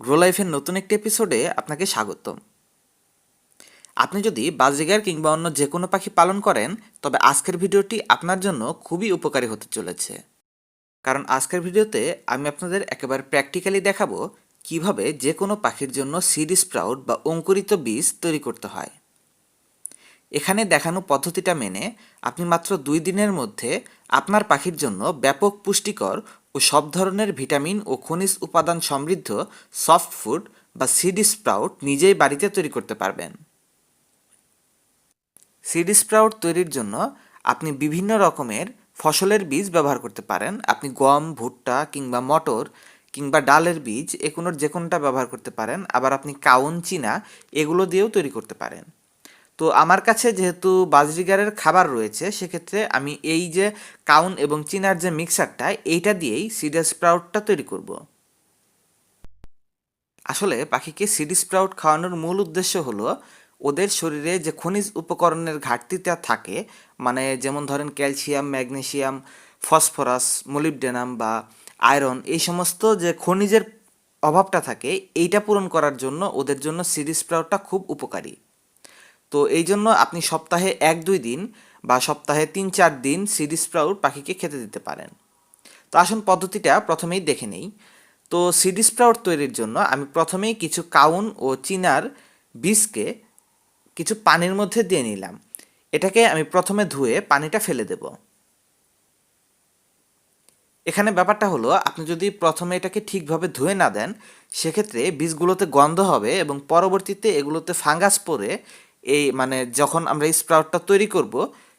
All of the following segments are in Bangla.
গ্রো লাইফের নতুন একটি এপিসোডে আপনাকে স্বাগতম। আপনি যদি বাজরিগার কিংবা অন্য যে কোনো পাখি পালন করেন, তবে আজকের ভিডিওটি আপনার জন্য খুবই উপকারী হতে চলেছে। কারণ আজকের ভিডিওতে আমি আপনাদের একেবারে প্র্যাকটিক্যালি দেখাবো কীভাবে যে কোনো পাখির জন্য সিড স্প্রাউট বা অঙ্কুরিত বীজ তৈরি করতে হয়। এখানে দেখানো পদ্ধতিটা মেনে আপনি মাত্র দুই দিনের মধ্যে আপনার পাখির জন্য ব্যাপক পুষ্টিকর ও সব ধরনের ভিটামিন ও খনিজ উপাদান সমৃদ্ধ সফট ফুড বা সিড স্প্রাউট নিজেই বাড়িতে তৈরি করতে পারবেন। সিড স্প্রাউট তৈরির জন্য আপনি বিভিন্ন রকমের ফসলের বীজ ব্যবহার করতে পারেন। আপনি গম, ভুট্টা কিংবা মটর কিংবা ডালের বীজ এগুলোর যে কোনোটা ব্যবহার করতে পারেন। আবার আপনি কাউন, চিনা এগুলো দিয়েও তৈরি করতে পারেন। তো আমার কাছে যেহেতু বাজরিগারের খাবার রয়েছে, সেক্ষেত্রে আমি এই যে কাউন এবং চিনার যে মিক্সারটা, এইটা দিয়েই সিড স্প্রাউটটা তৈরি করব। আসলে পাখিকে সিড স্প্রাউট খাওয়ানোর মূল উদ্দেশ্য হলো ওদের শরীরে যে খনিজ উপকরণের ঘাটতিটা থাকে মানে যেমন ধরেন ক্যালসিয়াম ম্যাগনেশিয়াম ফসফরাস, মলিবডেনাম বা আয়রন, এই সমস্ত যে খনিজের অভাবটা থাকে, এইটা পূরণ করার জন্য ওদের জন্য সিড স্প্রাউটটা খুব উপকারী। তো এই জন্য আপনি সপ্তাহে এক, দুই দিন বা সপ্তাহে তিন, চার দিন সিডি স্প্রাউট পাখিকে খেতে দিতে পারেন। তো আসুন পদ্ধতিটা প্রথমেই দেখে নেই। তো সিডি স্প্রাউট তৈরির জন্য আমি প্রথমেই কিছু কাউন ও চিনার বীজকে কিছু পানির মধ্যে দিয়ে নিলাম। এটাকে আমি প্রথমে ধুয়ে পানিটা ফেলে দেব। এখানে ব্যাপারটা হলো, আপনি যদি প্রথমে এটাকে ঠিকভাবে ধুয়ে না দেন, সেক্ষেত্রে বীজগুলোতে গন্ধ হবে এবং পরবর্তীতে এগুলোতে ফাঙ্গাস পড়ে এই মানে যখন আমরা স্প্রাউটটা তৈরি করব,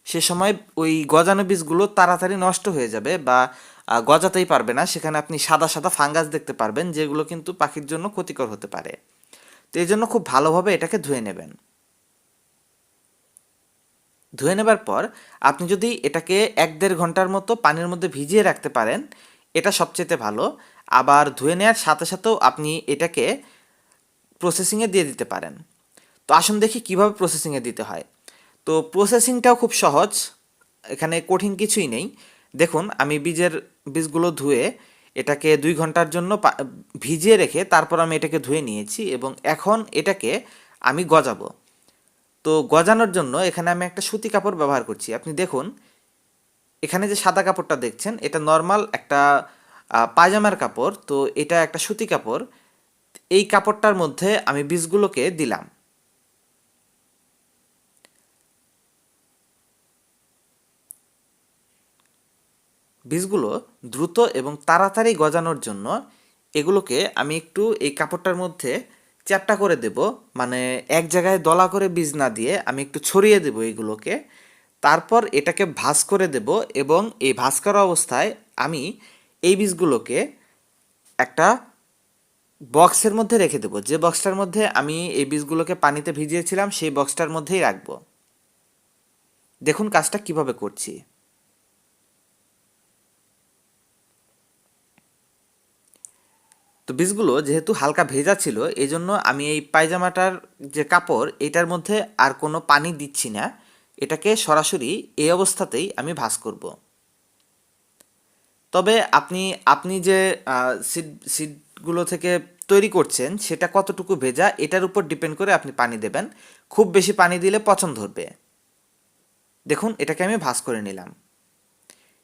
সে সময় ওই গজানো বীজগুলো তাড়াতাড়ি নষ্ট হয়ে যাবে বা গজাতেই পারবে না। সেখানে আপনি সাদা সাদা ফাঙ্গাস দেখতে পারবেন, যেগুলো কিন্তু পাখির জন্য ক্ষতিকর হতে পারে। তো এই জন্য খুব ভালোভাবে এটাকে ধুয়ে নেবেন। ধুয়ে নেবার পর আপনি যদি এটাকে এক দেড় ঘণ্টার মতো পানির মধ্যে ভিজিয়ে রাখতে পারেন, এটা সবচেয়ে ভালো। আবার ধুয়ে নেওয়ার সাথে সাথেও আপনি এটাকে প্রসেসিংয়ে দিয়ে দিতে পারেন। তো আসুন দেখি কীভাবে প্রসেসিংয়ে দিতে হয়। তো প্রসেসিংটাও খুব সহজ, এখানে কঠিন কিছুই নেই। দেখুন, আমি বীজের বীজগুলো ধুয়ে এটাকে দুই ঘণ্টার জন্য ভিজিয়ে রেখে তারপর আমি এটাকে ধুয়ে নিয়েছি এবং এখন এটাকে আমি গজাবো। তো গজানোর জন্য এখানে আমি একটা সুতি কাপড় ব্যবহার করছি। আপনি দেখুন, এখানে যে সাদা কাপড়টা দেখছেন, এটা নর্মাল একটা পায়জামার কাপড়। তো এটা একটা সুতি কাপড়। এই কাপড়টার মধ্যে আমি বীজগুলোকে দিলাম। বীজগুলো দ্রুত এবং তাড়াতাড়ি গজানোর জন্য এগুলোকে আমি একটু এই কাপড়টার মধ্যে চ্যাপটা করে দেব। মানে এক জায়গায় দলা করে বীজ না দিয়ে আমি একটু ছড়িয়ে দেব এগুলোকে। তারপর এটাকে ভাঁজ করে দেব এবং এই ভাঁজ করা অবস্থায় আমি এই বীজগুলোকে একটা বক্সের মধ্যে রেখে দেবো। যে বক্সটার মধ্যে আমি এই বীজগুলোকে পানিতে ভিজিয়েছিলাম, সেই বক্সটার মধ্যেই রাখব। দেখুন কাজটা কীভাবে করছি। তো বীজগুলো যেহেতু হালকা ভেজা ছিল এই জন্য আমি এই পায়জামাটার যে কাপড়, এটার মধ্যে আর কোনো পানি দিচ্ছি না। এটাকে সরাসরি এই অবস্থাতেই আমি ভাঁজ করব। তবে আপনি আপনি যে সিড, সিডগুলো থেকে তৈরি করছেন, সেটা কতটুকু ভেজা, এটার উপর ডিপেন্ড করে আপনি পানি দেবেন। খুব বেশি পানি দিলে পচন ধরবে। দেখুন, এটাকে আমি ভাঁজ করে নিলাম।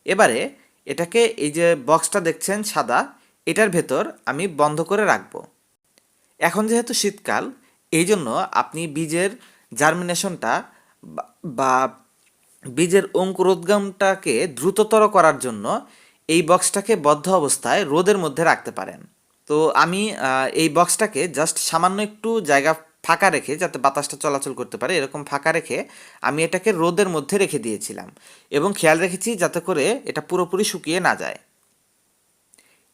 এবারে এটাকে এই যে বক্সটা দেখছেন সাদা এটার ভেতর আমি বন্ধ করে রাখব। এখন যেহেতু শীতকাল এই জন্য আপনি বীজের জার্মিনেশনটা বা- বীজের অঙ্কুরোদ্গমটাকে দ্রুততর করার জন্য এই বক্সটাকে বদ্ধ অবস্থায় রোদের মধ্যে রাখতে পারেন। তো আমি এই বক্সটাকে জাস্ট সামান্য একটু জায়গা ফাঁকা রেখে, যাতে বাতাসটা চলাচল করতে পারে, এরকম ফাঁকা রেখে আমি এটাকে রোদের মধ্যে রেখে দিয়েছিলাম। এবং খেয়াল রেখেছি যাতে করে এটা পুরোপুরি শুকিয়ে না যায়।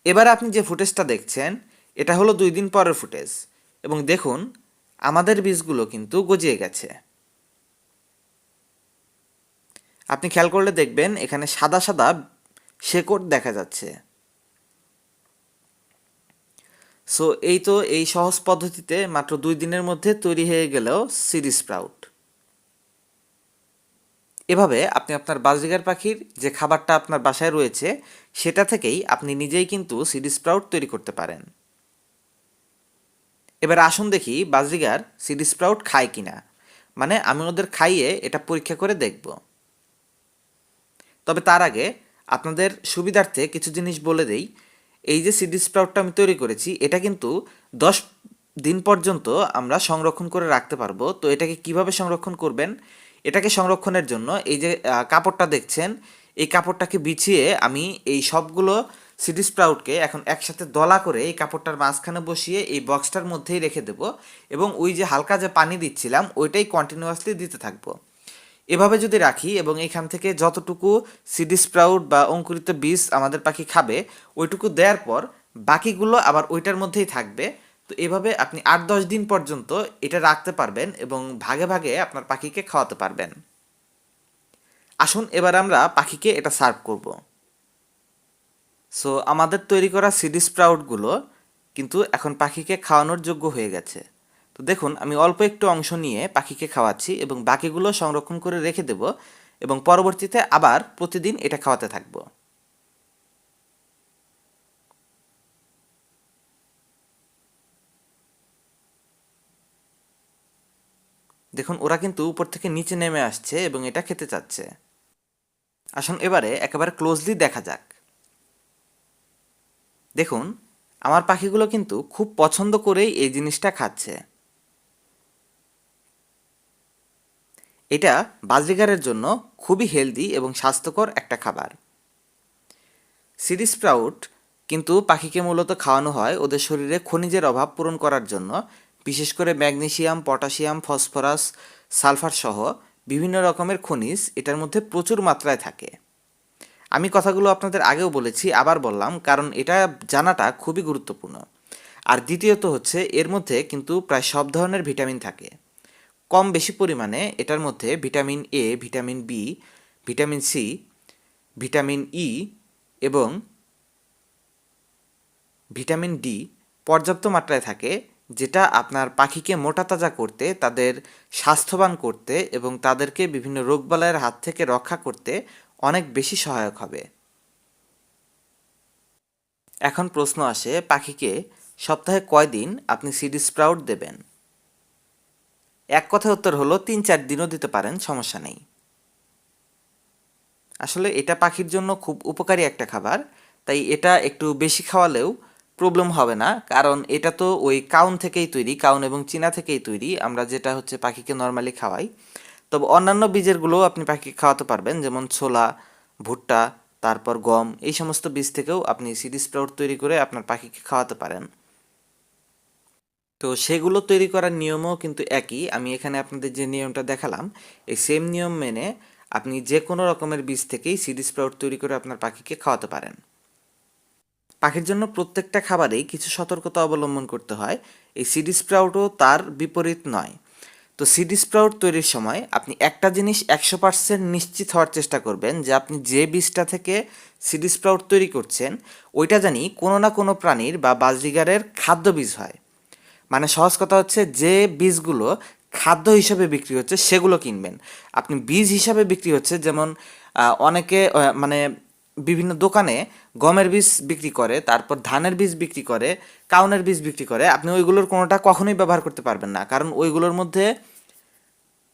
এবার আপনি যে ফুটেজটা দেখছেন, এটা হলো দুই দিন পরের ফুটেজ। এবং দেখুন, আমাদের বীজগুলো কিন্তু গজিয়ে গেছে। আপনি খেয়াল করলে দেখবেন, এখানে সাদা সাদা শেকড় দেখা যাচ্ছে। সো এই তো এই সহজ পদ্ধতিতে মাত্র দুই দিনের মধ্যে তৈরি হয়ে গেলেও সিরিজ স্প্রাউট। এভাবে আপনি আপনার বাজরিগার পাখির যে খাবারটা আপনার বাসায় রয়েছে, সেটা থেকেই আপনি নিজেই কিন্তু সিডি স্প্রাউট তৈরি করতে পারেন। এবার আসুন দেখি বাজরিগার সিডি স্প্রাউট খায় কিনা। মানে আমি ওদের খাইয়ে এটা পরীক্ষা করে দেখব। তবে তার আগে আপনাদের সুবিধার্থে কিছু জিনিস বলে দেই। এই যে সিডি স্প্রাউটটা আমি তৈরি করেছি, এটা কিন্তু দশ দিন পর্যন্ত আমরা সংরক্ষণ করে রাখতে পারব। তো এটাকে কীভাবে সংরক্ষণ করবেন? এটাকে সংরক্ষণের জন্য এই যে কাপড়টা দেখছেন, এই কাপড়টাকে বিছিয়ে আমি এই সবগুলো সিডি স্প্রাউটকে এখন একসাথে দলা করে এই কাপড়টার মাঝখানে বসিয়ে এই বক্সটার মধ্যেই রেখে দেব এবং ওই যে হালকা যে পানি দিচ্ছিলাম, ওইটাই কন্টিনিউয়াসলি দিতে থাকব। এভাবে যদি রাখি এবং এখান থেকে যতটুকু সিডি স্প্রাউট বা অঙ্কুরিত বীজ আমাদের পাখি খাবে, ওইটুকু দেওয়ার পর বাকিগুলো আবার ওইটার মধ্যেই থাকবে। তো এভাবে আপনি আট দশ দিন পর্যন্ত এটা রাখতে পারবেন এবং ভাগে ভাগে আপনার পাখিকে খাওয়াতে পারবেন। আসুন এবার আমরা পাখিকে এটা সার্ভ করব। সো আমাদের তৈরি করা সিডি স্প্রাউটগুলো কিন্তু এখন পাখিকে খাওয়ানোর যোগ্য হয়ে গেছে। তো দেখুন, আমি অল্প একটু অংশ নিয়ে পাখিকে খাওয়াচ্ছি এবং বাকিগুলো সংরক্ষণ করে রেখে দেব এবং পরবর্তীতে আবার প্রতিদিন এটা খাওয়াতে থাকব। দেখুন, ওরা কিন্তু উপর থেকে নিচে নেমে আসছে এবং এটা খেতে চাচ্ছে। আসুন এবারে একেবারে ক্লোজলি দেখা যাক। দেখুন, আমার পাখিগুলো কিন্তু খুব পছন্দ করেই এই জিনিসটা খাচ্ছে। এটা বাজরিগারের জন্য খুবই হেলদি এবং স্বাস্থ্যকর একটা খাবার। সিডি স্প্রাউট কিন্তু পাখিকে মূলত খাওয়ানো হয় ওদের শরীরে খনিজের অভাব পূরণ করার জন্য বিশেষ করে ম্যাগনেসিয়াম পটাশিয়াম ফসফরাস, সালফার সহ বিভিন্ন রকমের খনিজ এটার মধ্যে প্রচুর মাত্রায় থাকে। আমি কথাগুলো আপনাদের আগেও বলেছি, আবার বললাম, কারণ এটা জানাটা খুবই গুরুত্বপূর্ণ। আর দ্বিতীয়ত হচ্ছে, এর মধ্যে কিন্তু প্রায় সব ধরনের ভিটামিন থাকে। কম বেশি পরিমাণে এটার মধ্যে vitamin A vitamin B vitamin C vitamin E এবং ভিটামিন ডি পর্যাপ্ত মাত্রায় থাকে। যেটা আপনার পাখিকে মোটা তাজা করতে, তাদের স্বাস্থ্যবান করতে এবং তাদেরকে বিভিন্ন রোগবালয়ের হাত থেকে রক্ষা করতে অনেক বেশি সহায়ক হবে। এখন প্রশ্ন আসে, পাখিকে সপ্তাহে কয়দিন আপনি সিডি স্প্রাউট দেবেন? এক কথা উত্তর হলো, তিন চার দিনও দিতে পারেন, সমস্যা নেই। আসলে এটা পাখির জন্য খুব উপকারী একটা খাবার, তাই এটা একটু বেশি খাওয়ালেও প্রবলেম হবে না, কারণ এটা তো ওই কাউন থেকেই তৈরি, কাউন এবং চীনা থেকেই তৈরি, আমরা যেটা হচ্ছে পাখিকে নর্মালি খাওয়াই। তবে অন্যান্য বীজেরগুলোও আপনি পাখিকে খাওয়াতে পারবেন, যেমন ছোলা, ভুট্টা, তারপর গম, এই সমস্ত বীজ থেকেও আপনি সিডি স্প্রাউট তৈরি করে আপনার পাখিকে খাওয়াতে পারেন। তো সেগুলো তৈরি করার নিয়মও কিন্তু একই, আমি এখানে আপনাদের যে নিয়মটা দেখালাম, এই সেম নিয়ম মেনে আপনি যে কোনো রকমের বীজ থেকেই সিডি স্প্রাউট তৈরি করে আপনার পাখিকে খাওয়াতে পারেন। পাখির জন্য প্রত্যেকটা খাবারেই কিছু সতর্কতা অবলম্বন করতে হয়। এই সিডি স্প্রাউটও তার বিপরীত নয়। তো সিডি স্প্রাউট তৈরির সময় আপনি একটা জিনিস একশো পার্সেন্ট নিশ্চিত হওয়ার চেষ্টা করবেন যে আপনি যে বীজটা থেকে সিডি স্প্রাউট তৈরি করছেন, ওইটা জানি কোনো না কোনো প্রাণীর বা বাজরিগারের খাদ্য বীজ হয়। মানে সহজ কথা হচ্ছে যে বীজগুলো খাদ্য হিসাবে বিক্রি হচ্ছে সেগুলো কিনবেন। আপনি বীজ হিসাবে বিক্রি হচ্ছে যেমন অনেকে মানে বিভিন্ন দোকানে গমের বীজ বিক্রি করে, তারপর ধানের বীজ বিক্রি করে, কাউনের বীজ বিক্রি করে, আপনি ওইগুলোর কোনোটা কখনোই ব্যবহার করতে পারবেন না। কারণ ওইগুলোর মধ্যে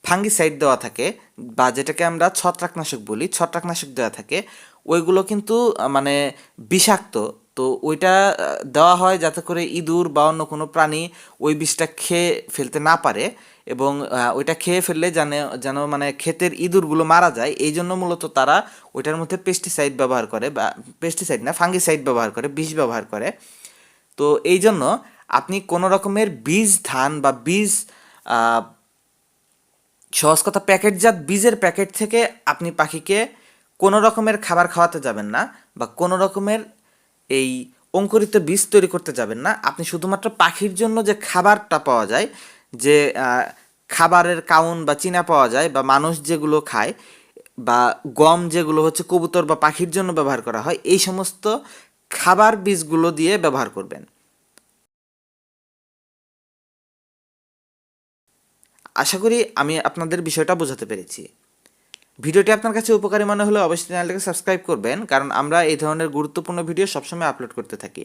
ফাঙ্গিসাইড দেওয়া থাকে বা যেটাকে আমরা ছত্রাকনাশক বলি, ছত্রাকনাশক দেওয়া থাকে। ওইগুলো কিন্তু মানে বিষাক্ত তো ওইটা দেওয়া হয় যাতে করে ইঁদুর বা অন্য কোনো প্রাণী ওই বিষটা খেয়ে ফেলতে না পারে এবং ওইটা খেয়ে ফেললে যেন যেন মানে ক্ষেতের ইঁদুরগুলো মারা যায়। এই জন্য মূলত তারা ওইটার মধ্যে পেস্টিসাইড ব্যবহার করে বা পেস্টিসাইড না ফাঙ্গিসাইড ব্যবহার করে, বিষ ব্যবহার করে। তো এই জন্য আপনি কোনো রকমের বীজ, ধান বা বীজ সহজ কথা প্যাকেটজাত বীজের প্যাকেট থেকে আপনি পাখিকে কোনো রকমের খাবার খাওয়াতে যাবেন না বা কোনো রকমের এই অঙ্কুরিত বীজ তৈরি করতে যাবেন না। আপনি শুধুমাত্র পাখির জন্য যে খাবারটা পাওয়া যায়, যে খাবারের কাউন বা চিনা পাওয়া যায় বা মানুষ যেগুলো খায় বা গম যেগুলো হচ্ছে কবুতর বা পাখির জন্য ব্যবহার করা হয়, এই সমস্ত খাবার বীজগুলো দিয়ে ব্যবহার করবেন। আশা করি আমি আপনাদের বিষয়টা বোঝাতে পেরেছি। ভিডিওটি আপনার কাছে উপকারী মনে হলে অবশ্যই চ্যানেলটিকে সাবস্ক্রাইব করবেন, কারণ আমরা এই ধরনের গুরুত্বপূর্ণ ভিডিও সবসময় আপলোড করতে থাকি।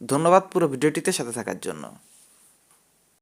ধন্যবাদ পুরো ভিডিওটিতে সাথে থাকার জন্য।